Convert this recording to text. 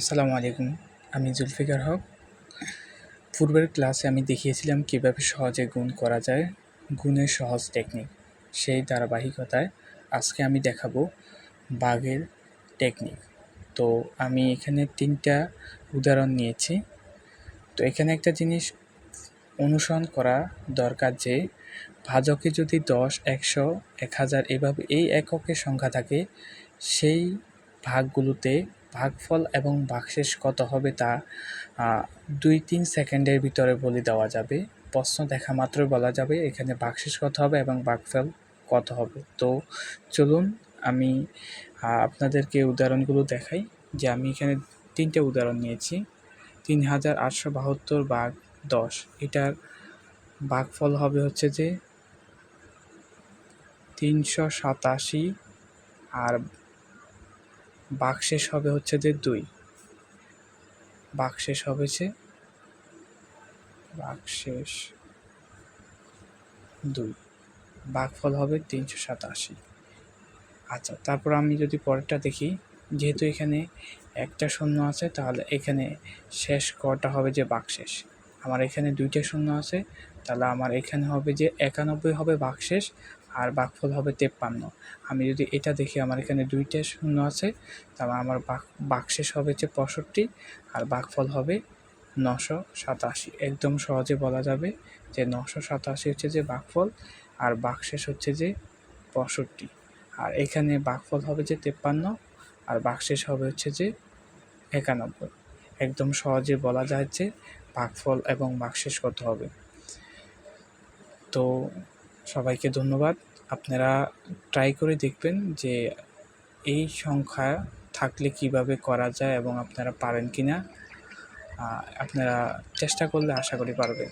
আসসালামু আলাইকুম, আমি জুলফিকার হক। পূর্বের ক্লাসে আমি দেখিয়েছিলাম কীভাবে সহজে গুণ করা যায়, গুণের সহজ টেকনিক সেই ধারাবাহিকতায় আজকে আমি দেখাবো বাঘের টেকনিক তো আমি এখানে তিনটা উদাহরণ নিয়েছি। তো এখানে একটা জিনিস অনুসরণ করা দরকার যে, ভাজকে যদি দশ, একশো, এক হাজার এভাবে এই এককের সংখ্যা থাকে, সেই ভাগগুলোতে ভাগফল এবং ভাগশেষ কত হবে তা দুই তিন সেকেন্ডের ভিতরে বলে দেওয়া যাবে। প্রশ্ন দেখা মাত্রই বলা যাবে এখানে ভাগশেষ কত হবে এবং ভাগফল কত হবে। তো চলুন আমি আপনাদেরকে উদাহরণগুলো দেখাই যে আমি এখানে তিনটে উদাহরণ নিয়েছি। তিন হাজার আটশো বাহাত্তর বাঘ দশ, এটার ভাগফল হবে হচ্ছে যে তিনশো সাতাশি আর বাকশেষ হবে হচ্ছে যে দুই। বাকশেষ হবে যে বাকশেষ দুই। ভাগফল হবে তিনশো সাতাশি। আচ্ছা তারপর আমি যদি পরেরটা দেখি, যেহেতু এখানে একটা শূন্য আছে, তাহলে এখানে শেষ কটা হবে যে বাকশেষ আমার এখানে দুইটা শূন্য আছে, তাহলে আমার এখানে হবে যে একানব্বই হবে বাকশেষ আর বাকফল হবে তেপ্পান্ন। আমি যদি এটা দেখি, আমার এখানে দুইটা শূন্য আছে, তাহলে আমার বাক বাকশেষ হবে যে পঁয়ষট্টি, আর বাকফল হবে নশো সাতাশি। একদম সহজে বলা যাবে যে নশো সাতাশি হচ্ছে যে বাকফল, আর বাকশেষ হচ্ছে যে পঁয়ষট্টি। আর এখানে বাকফল হবে যে তেপ্পান্ন, আর বাকশেষ হবে হচ্ছে যে একানব্বই। একদম সহজে বলা যায় যে ভাগফল এবং বাকশেষ কত হবে। তো সবাইকে ধন্যবাদ। আপনারা ট্রাই করে দেখবেন যে এই সংখ্যা থাকলে কীভাবে করা যায় এবং আপনারা পারেন কি না আপনারা চেষ্টা করলে আশা করি পারবেন।